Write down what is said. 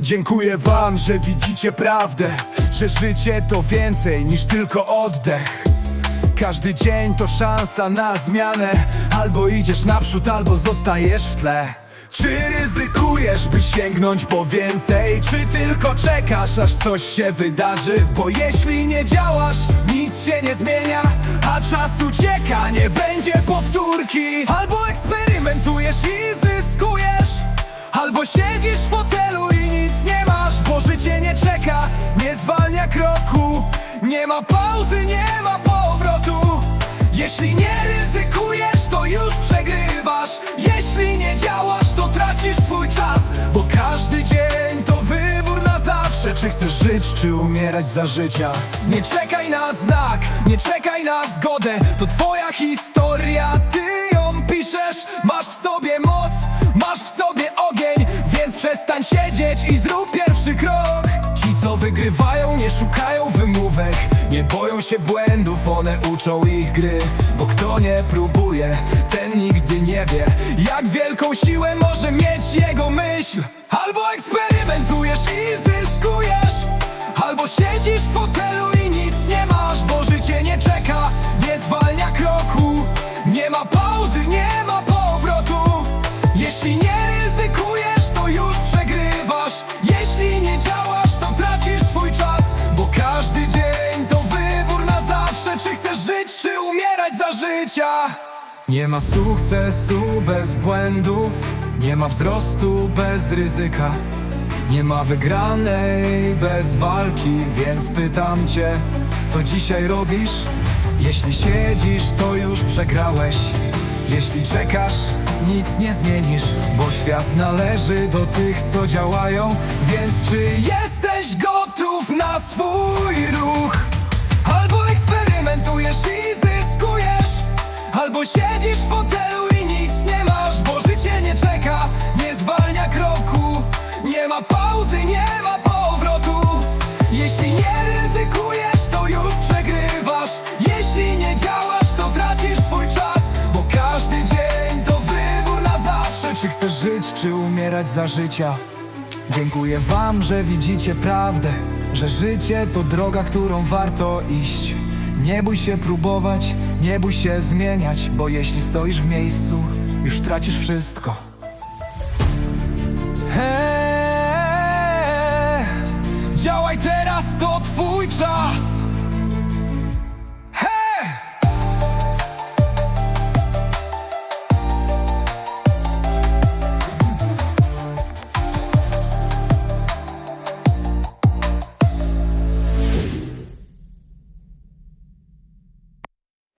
Dziękuję wam, że widzicie prawdę Że życie to więcej niż tylko oddech. Każdy dzień to szansa na zmianę. Albo idziesz naprzód, albo zostajesz w tle. Czy ryzykujesz, by sięgnąć po więcej? Czy tylko czekasz, aż coś się wydarzy? Bo jeśli nie działasz, nic się nie zmienia. A czas ucieka, nie będzie powtórki. Albo eksperymentujesz i zyskujesz. Albo siedzisz w fotelu nic nie masz Bo życie nie czeka, nie zwalnia kroku. Nie ma pauzy, nie ma powrotu. Jeśli nie ryzykujesz, to już przegrywasz. Jeśli nie działasz, to tracisz swój czas Bo każdy dzień to wybór na zawsze. Czy chcesz żyć, czy umierać za życia? Nie czekaj na znak, nie czekaj na zgodę. To twoja historia, ty ją piszesz Masz w sobie moc, i zrób pierwszy krok. Ci co wygrywają nie szukają wymówek. Nie boją się błędów, one uczą ich gry. Bo kto nie próbuje, ten nigdy nie wie Jak wielką siłę może mieć jego myśl. Albo eksperymentujesz i zyskujesz Albo siedzisz w fotelu i nic nie masz Bo życie nie czeka, nie zwalnia kroku. Nie ma pauzy, nie ma powrotu. Jeśli nie życia Nie ma sukcesu bez błędów Nie ma wzrostu bez ryzyka nie ma wygranej bez walki, więc pytam cię, co dzisiaj robisz? Jeśli siedzisz, to już przegrałeś. Jeśli czekasz, nic nie zmienisz, bo świat należy do tych, co działają. Więc czy jesteś gotów na swój ruch? Siedzisz w fotelu i nic nie masz Bo życie nie czeka, nie zwalnia kroku. Nie ma pauzy, nie ma powrotu. Jeśli nie ryzykujesz, to już przegrywasz. Jeśli nie działasz, to tracisz swój czas Bo każdy dzień to wybór na zawsze. Czy chcesz żyć, czy umierać za życia? Dziękuję wam, że widzicie prawdę Że życie to droga, którą warto iść. Nie bój się próbować, nie bój się zmieniać Bo jeśli stoisz w miejscu, już tracisz wszystko. Działaj teraz, to twój czas